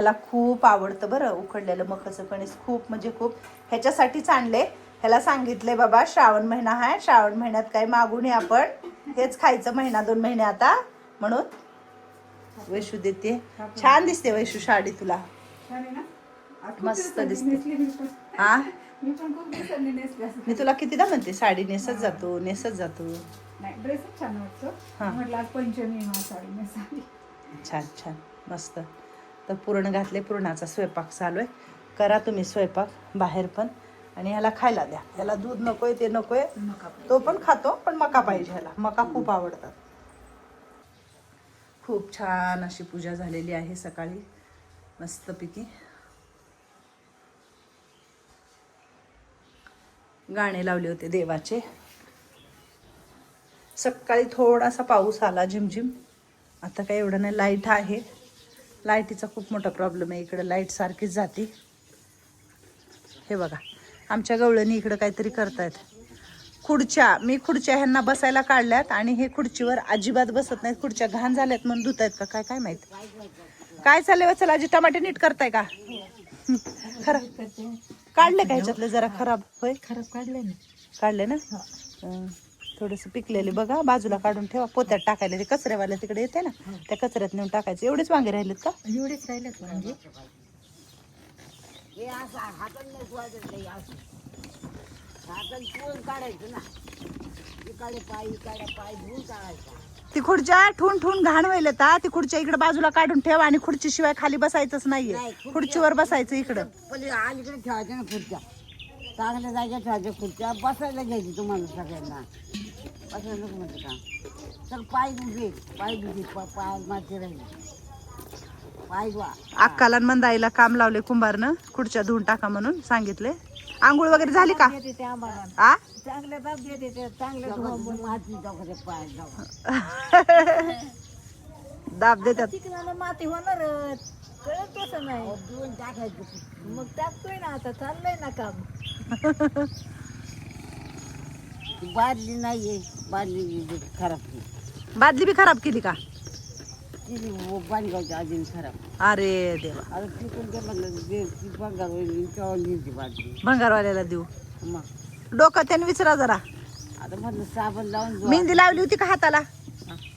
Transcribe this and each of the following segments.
मला खूप आवडतं बरं उकडलेलं मकाचं कणीस खूप म्हणजे खूप. ह्याच्यासाठीच आणले ह्याला सांगितले बाबा श्रावण महिना आहे. श्रावण महिन्यात काही मागू नये आपण. हेच खायचं महिना दोन महिने आता. म्हणून वैशू देते. छान दिसते वैशू साडी तुला. मस्त दिसते. हा मी तुला कितीदा म्हणते साडी नेसत जातो नेसत जातो. छान छान. मस्त. तर पुरण घातले पुरणाचा स्वयंपाक चालू आहे. करा तुम्ही स्वयंपाक बाहेर पण. आणि ह्याला खायला द्या. ह्याला दूध नको आहे ते नको आहे तो पण खातो पण मका पाहिजे ह्याला. मका खूप आवडतात. खूप छान अशी पूजा झालेली आहे सकाळी. मस्तपैकी. गाणे लावले होते देवाचे. सकाळी थोडासा पाऊस आला झिमझिम. आता काही एवढं नाही लाइट आहे. लाईटीचा खूप मोठा प्रॉब्लेम आहे. इकडं लाइट सारखीच जाते. हे बघा आमच्या गवळणी इकडं काहीतरी करतायत. खुर्च्या मी खुर्च्या ह्यांना बसायला काढल्यात आणि हे खुर्चीवर अजिबात बसत नाहीत. खुर्च्या घाण झाल्यात म्हणून धुत आहेत का? काय काय माहीत? काय चाललंय हो? चला आजी टमाटे नीट करताय का? खरं. काढले का ह्याच्यातले? जरा खराब होय? खराब काढले ना. काढले ना. थोडंसं पिकलेले बघा. बाजूला काढून ठेवा. पोत्यात टाकायला ते कचऱ्यावाल्या तिकडे येते ना. त्या कचऱ्यात नेऊन टाकायचं. एवढेच वांगे राहिलेत का? एवढेच राहिलेत म्हणजे ती खुर्च्या ठून ठून घाण व्हायला ता ती खुर्च्या इकडे बाजूला काढून ठेवा आणि खुर्ची शिवाय खाली बसायचंच नाहीये. खुर्चीवर बसायचं इकडं. अलीकडे ठेवायच्या ना खुर्च्या. चांगल्या जागेत ठेवायच्या खुर्च्या. बसायला घ्यायची तुम्हाला सगळ्यांना. बसायला नको म्हणते का तर पाय दुखे पाय पाय माती राहिले पाय वा अक्काला आणि मंदाईला काम लावले कुंभारनं. खुर्च्या धुवून टाका म्हणून सांगितले. आंघोळ वगैरे झाली का? ते आम्हाला आ? चांगले दाब देते ते माती पाय दाब देतात. चिकनाला माती होणारच कळत तसं नाही दोन टाकायचं मग टाकतोय ना आता चाललंय ना काम. बादली नाहीये. बादली खराब केली. बादली बी खराब केली का? ती अजून खराब. अरे देवा. आता तिकडून ते म्हणलं जे ती बंगाल होईल तेव्हा लिहिली बादली. भंगारवाल्याला देऊ. मग. डोकं त्याने विचारा जरा. आता साबण लावून. मेहंदी लावली होती का हाताला?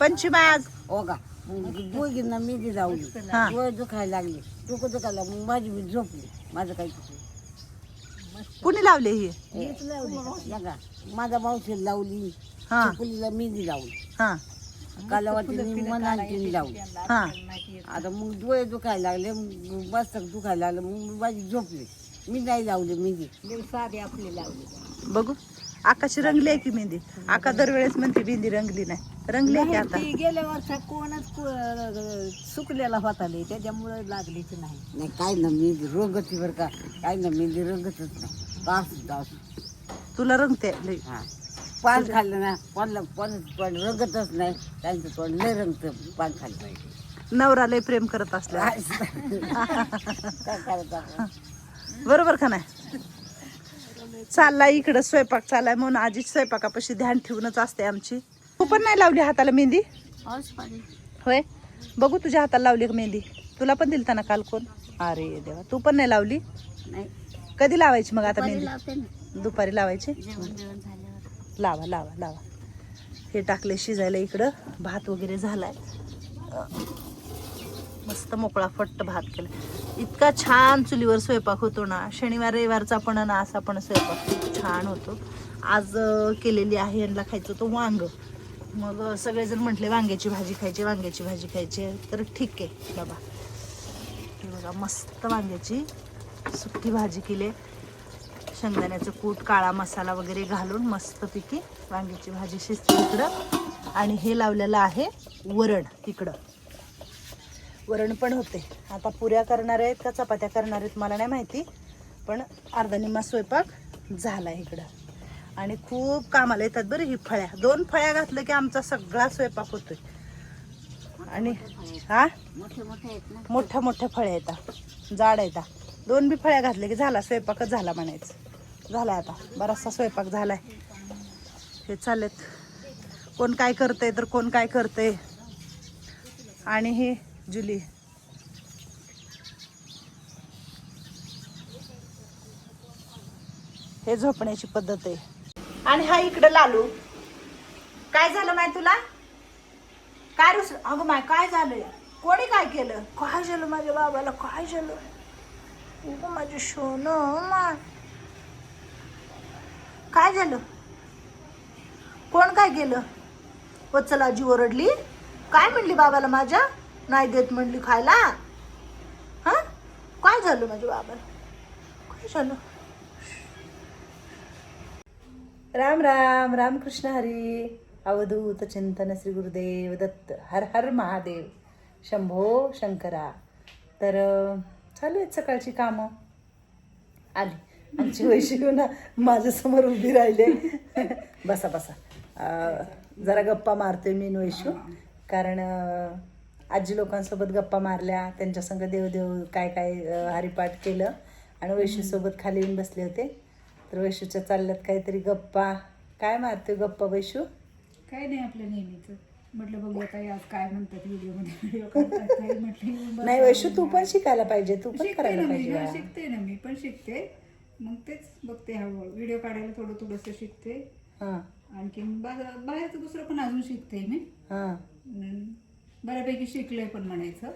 पंचमी आज हो का? दोघींना मेहंदी लावली. हा. डोळे दुखायला लागले. डोकं दुखायला मग माझी मी झोपली. माझं काही चुकलं कुणी लावली ही? बघा माझा मावशी लावली हा. चकुलीला मेहंदी लावली. हा. कालावतीने मनाची लावली. हा. आता मग डोळे दुखायला लागले मग दुखायला लागलं मग मी माझी झोपली. मी नाही लावली मेहंदी. साधी आपली लावली. बघू. आकाशी रंगली आहे की मेहंदी? आका दरवेळेस म्हणते मेहंदी रंगली नाही. रंगली आहे की आता? ती गेल्या वर्षात कोणच कु- सुकलेला होता लई त्याच्यामुळे लागलीच नाही. नाही काय ना मेहंदी रंगती बरं का? काय ना मेहंदी रंगतच नाही. तास तास तुला रंगते? लई. हा. पान खाल्लं ना पानला पान पण रंगतच नाही त्यांचं तोंड लय रंगतं पान खाल्लं नवरा लय प्रेम करत असल्या काय करायचं आपण? बरोबर का नाही? चाललाय इकडं स्वयंपाक चाललाय म्हणून आजी स्वयंपाकापाशी ध्यान ठेवूनच असते आमची. तू पण नाही लावली हाताला मेहंदी? होय? बघू तुझ्या हाताला लावली का मेहंदी? तुला पण दिलता ना काल कोण? अरे देवा तू पण नाही लावली? नाही. कधी लावायची मग आता मेहंदी? दुपारी लावायची? लावा लावा लावा. हे टाकले शिजायला इकडं. भात वगैरे झालाय. मस्त मोकळा फट्ट भात केला इतका छान चुलीवर स्वयंपाक होतो ना शनिवार रविवारचा पण ना असा पण स्वयंपाक खूप छान होतो. आज केलेली आहे यांना खायचं होतं वांग. मग सगळेजण म्हटले वांग्याची भाजी खायची वांग्याची भाजी खायची. तर ठीक आहे बाबा. बघा मस्त वांग्याची सुकी भाजी केली शेंगदाण्याचं कूट काळा मसाला वगैरे घालून मस्तपैकी वांग्याची भाजी शिजते इकडं. आणि हे लावलेलं आहे वरण इकडं. वरण पण होते. आता पुऱ्या करणार आहेत का चपात्या करणार आहेत मला नाही माहिती पण अर्धा निम्मा स्वयंपाक झाला इकडं. आणि खूप कामाला येतात बरं ही फळ्या. दोन फळ्या घातलं की आमचा सगळा स्वयंपाक होतोय. आणि हा? मोठ्या मोठ्या फळ्या येतात जाड येतात दोन बी फळ्या घातले की झाला स्वयंपाकच झाला म्हणायचं. झाला आता. बराचसा स्वयंपाक झालाय. हे चालेत कोण काय करतंय तर कोण काय करतंय. आणि हे जुली. हे झोपण्याची पद्धत आहे. आणि हा इकडे लालू. काय झालं माय तुला? काय रुस अगं माय काय झालंय? कोणी काय केलं? काय झालं माझ्या बाबाला? काय झालं? उगं माझं शोन काय झालं? कोण काय केलं? वचला आजी ओरडली. काय म्हणली बाबाला माझ्या? नाही देत म्हणली खायला. हां? काय झालं माझ्या बाबाला? काय झालं? राम राम रामकृष्ण हरी. अवधूत चिंतन श्री गुरुदेव दत्त. हर हर महादेव. शंभो शंकरा. तर चालू आहेत सकाळची कामं. आली. आमची वैशिष्ट्य ना माझ्यासमोर उभी राहिले. बसा बसा. जरा गप्पा मारते मी वैशू. कारण आजी लोकांसोबत गप्पा मारल्या त्यांच्या संग देवदेव काय काय हरिपाठ केलं आणि वैशूसोबत खाली येऊन बसले होते. तर वैशूच्या चालल्यात काहीतरी गप्पा. काय मारतोय गप्पा वैशू? काय नाही आपल्या नेहमीच. म्हटलं बघूया ताई आज काय म्हणतात व्हिडिओमध्ये. व्हिडिओ करतात ताई म्हटलं. नाही वैशू तू पण शिकायला पाहिजे तू पण करायला पाहिजे. शिकते ना मी पण शिकते. मग तेच बघते हळूहळू व्हिडिओ काढायला थोडं थोडंसं शिकते. हां. आणखीन बाहेरचं दुसरं पण अजून शिकते मी. हां. बऱ्यापैकी शिकले पण म्हणायचं.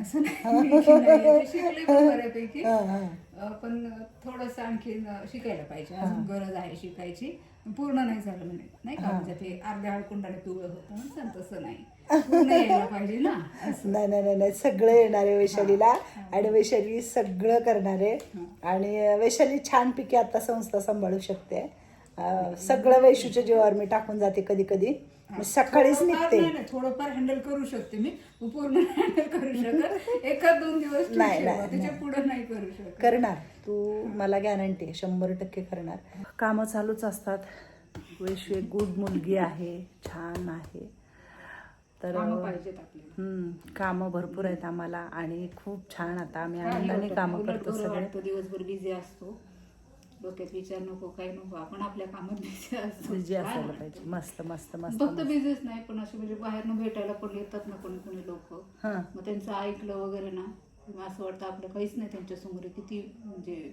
असं नाही की नाही, ते शिकले पण बऱ्यापैकी. अं, पण थोडस आणखीन अं, शिकायला पाहिजे. अजून गरज आहे शिकायची. पूर्ण नाही झालं म्हणे. नाही का? म्हणजे ते अर्ध्या हळकुंडाने पिवळं होतं म्हणून तसं नाही. पूर्ण यायला पाहिजे ना असं. नाही नाही नाही नाही. सगळं येणार आहे वैशालीला आणि वैशाली सगळं करणार आहे. आणि वैशाली छानपैकी आता संस्था सांभाळू शकते. अं, सगळं वैशूच्या जीवावर मी टाकून जाते कधी कधी. मी सकाळीच निघते. नाही, नाही, थोडंफार हँडल करू शकते मी. पूर्ण हँडल करू शकत. एका दोन दिवस ठीक नाही, त्याच्या पुढे नाही करू शकत. करणार. तू मला गॅरंटी आहे शंभर टक्के करणार. कामं चालूच असतात. वैशू एक गुड मुलगी आहे छान आहे. तर कामं पाहिजेत आपल्याला. हम्म, कामं भरपूर आहेत आम्हाला आणि खूप छान आता आम्ही आनंदाने कामं करतो सगळे. दिवसभर बिझी असतो. डोक्यात विचार नको काही नको आपण आपल्या कामात बिझी असतो. असायला. पाहिजे. मस्त मस्त मस्त फक्त बिझीच नाही पण असे म्हणजे बाहेरनं भेटायला पण येतात ना कोणी कोणी लोक. हां. मग त्यांचं ऐकलं वगैरे ना मग असं वाटतं आपलं काहीच नाही त्यांच्यासमोर. किती म्हणजे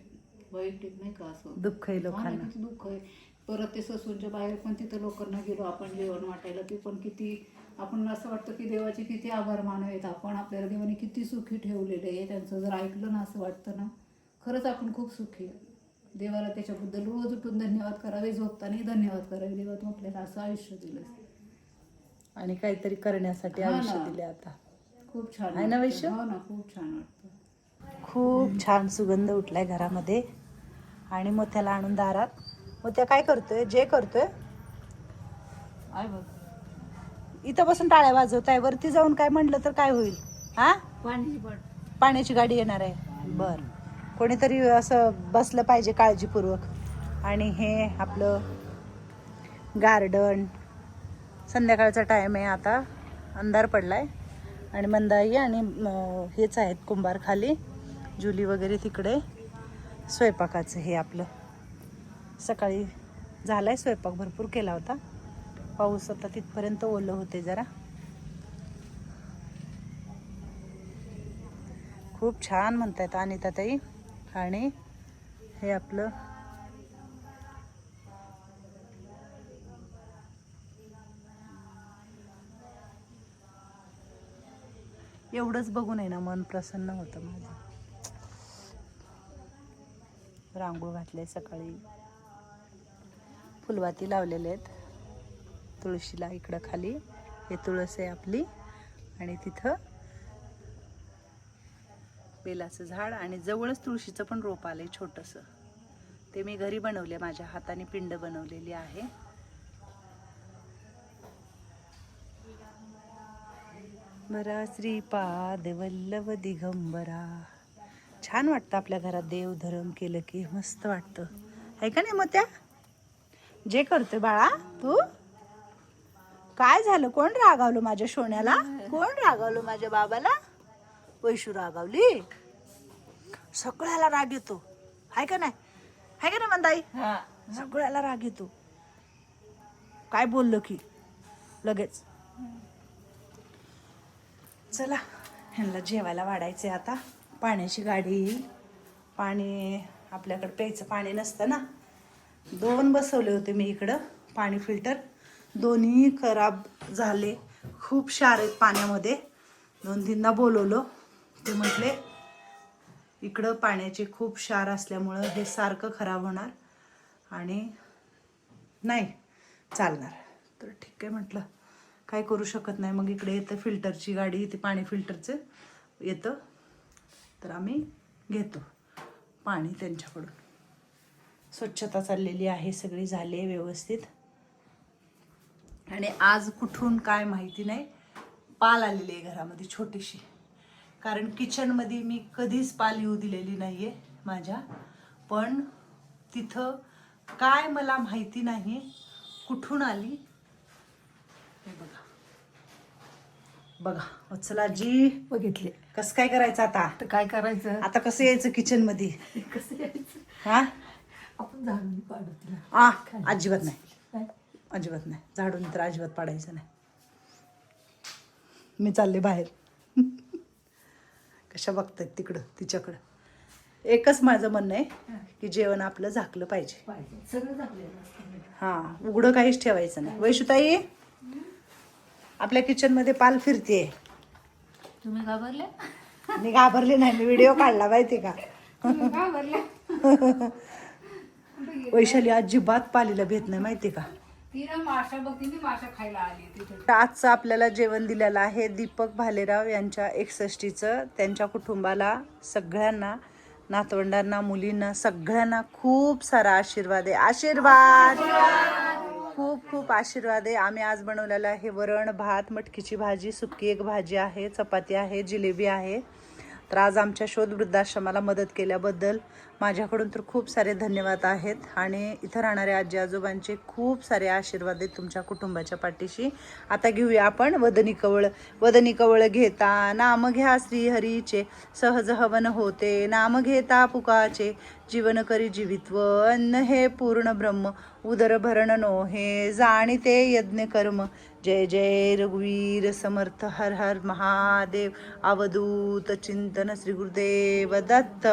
वैयक्तिक नाही का असं. दुःख आहे हा ना, लोकांना किती दुःख आहे. परत ते ससूनच्या बाहेर पण तिथं लोकांना गेलो आपण जेवण वाटायला ते पण किती आपण असं वाटतं की देवाचे किती आभार मानावेत आपण. आपल्याला देवाने किती सुखी ठेवलेले आहे. त्यांचं जर ऐकलं ना असं वाटतं ना खरंच आपण खूप सुखी आहे. देवाला त्याच्याबद्दल रोज उठून धन्यवाद करावे झोपतानाही धन्यवाद करावे. देवा तू आपल्याला असं आयुष्य दिलं आणि काहीतरी करण्यासाठी. आयुष्य दिले आता. खूप छान आहे ना. वैश्य? हो ना खूप छान वाटतं. खूप छान सुगंध उठलाय घरामध्ये. आणि मोत्याला आणून दारात. मोत्या काय करतोय? जे करतोय. आहे बघ. इथं बसून टाळ्या वाजवताय. वरती जाऊन काय म्हणलं तर काय होईल? हा? पाणी पण पाण्याची गाडी येणार आहे. बर. कोणीतरी असं बसलं पाहिजे काळजीपूर्वक. आणि हे आपलं गार्डन. संध्याकाळचा टाईम आहे आता. अंधार पडलाय. आणि मंदाई आणि हेच आहेत कुंभार खाली जुली वगैरे तिकडे. स्वयंपाकाचं हे आपलं. सकाळी झालाय स्वयंपाक भरपूर केला होता. पाऊस आता तिथपर्यंत ओलं होते जरा. खूप छान म्हणतायत अनिता ठाणे आणि हे आपलं एवढंच बघून आहे ना मन प्रसन्न होतं माझं. रांगोळ घातले सकाळी. फुलवाती लावलेले आहेत. तुळशीला इकडं खाली. हे तुळस आहे आपली. आणि तिथं बेलाचं झाड आणि जवळच तुळशीचं पण रोप आलंय छोटंसं. ते मी घरी बनवले माझ्या हाताने पिंड बनवलेली आहे. बरा श्रीपाद वल्लभ दिगंबरा. छान वाटतं आपल्या घरात देव धर्म केलं की मस्त वाटतं. आहे का नाही मग त्या जे करतोय बाळा तू? काय झालं? कोण रागावलं माझ्या सोन्याला? कोण रागावलं माझ्या बाबाला? वैशू रागावली? सगळ्याला राग येतो. हाय का नाही? हाय का नाही मंदाई? सगळ्याला राग येतो. काय बोललो की? लगेच. चला ह्यांना जेवायला वाढायचे आता. पाण्याची गाडी येईल. पाणी आपल्याकडे प्यायचं पाणी नसतं ना. दोन बसवले होते मी इकडं पाणी फिल्टर. दोन्ही खराब झाले. खूप क्षार आहेत पाण्यामध्ये. दोन तीनदा बोलवलं. ते म्हटले इकडं पाण्याचे खूप क्षार असल्यामुळं हे सारखं खराब होणार आणि नाही चालणार. तर ठीक आहे म्हटलं. काय करू शकत नाही. मग इकडे येतं फिल्टरची गाडी ते पाणी फिल्टरचं येतं. तर आम्ही घेतो पाणी त्यांच्याकडून. स्वच्छता चाललेली आहे सगळी झाली आहे व्यवस्थित. आणि आज कुठून काय माहिती नाही. पाल आलेली आहे घरामध्ये छोटीशी. कारण किचनमध्ये मी कधीच पाल येऊ दिलेली नाही आहे माझ्या. पण तिथं काय मला माहिती नाही कुठून आली? हे बघा. बघा वत्सलाजी. बघितले. कसं काय करायचं आता? तर काय करायचं? आता कसं यायचं किचनमध्ये कसं यायचं? हा? आपण झाडून पाडू तिला आ अजिबात नाही? अजिबात नाही. झाडून तर अजिबात पाडायचं नाही. मी चालले बाहेर. कशा बघतायत तिकडं तिच्याकडं. एकच माझं म्हणणं आहे की जेवण आपलं झाकलं पाहिजे. पाहिजे. सगळं झाकलेलं असतं हां उघडं काहीच ठेवायचं नाही. वैशुताई आपल्या किचनमध्ये पाल फिरते तुम्ही घाबरले? मी घाबरले नाही मी व्हिडिओ काढला माहिती का? वैशाली अजिबात पालीला भेट नाही माहिती का? ती ना माशा बघ ती माशा खायला आली तिथे. आजचं आपल्याला जेवण दिलेलं आहे दीपक भालेराव यांच्या एकसष्टीचं. त्यांच्या कुटुंबाला सगळ्यांना नातवंडांना मुलींना सगळ्यांना खूप सारा आशीर्वाद आहे. आशीर्वाद! खूप खूप आशीर्वाद आहे. आम्ही आज बनवलेलं आहे वरण भात मटकीची भाजी सुकी एक भाजी आहे चपाती आहे जिलेबी आहे. तर आज आमच्या शोध वृद्धाश्रमाला मदत केल्याबद्दल माझ्याकडून तर खूप सारे धन्यवाद आहेत. आणि इथं राहणाऱ्या आजी आजोबांचे खूप सारे आशीर्वाद आहेत तुमच्या कुटुंबाच्या पाठीशी. आता घेऊया आपण वदनी कवळ. वदनी कवळ घेता नाम घ्या श्रीहरीचे. सहज हवन होते नाम घेता पुकाचे. जीवन करी जीवित्व अन्न हे पूर्ण ब्रह्म. उदर भरण नो हे जाणीते यज्ञ कर्म. जय जय रघुवीर समर्थ हर हर महादेव. अवधूत चिंतन श्री गुरुदेव दत्त.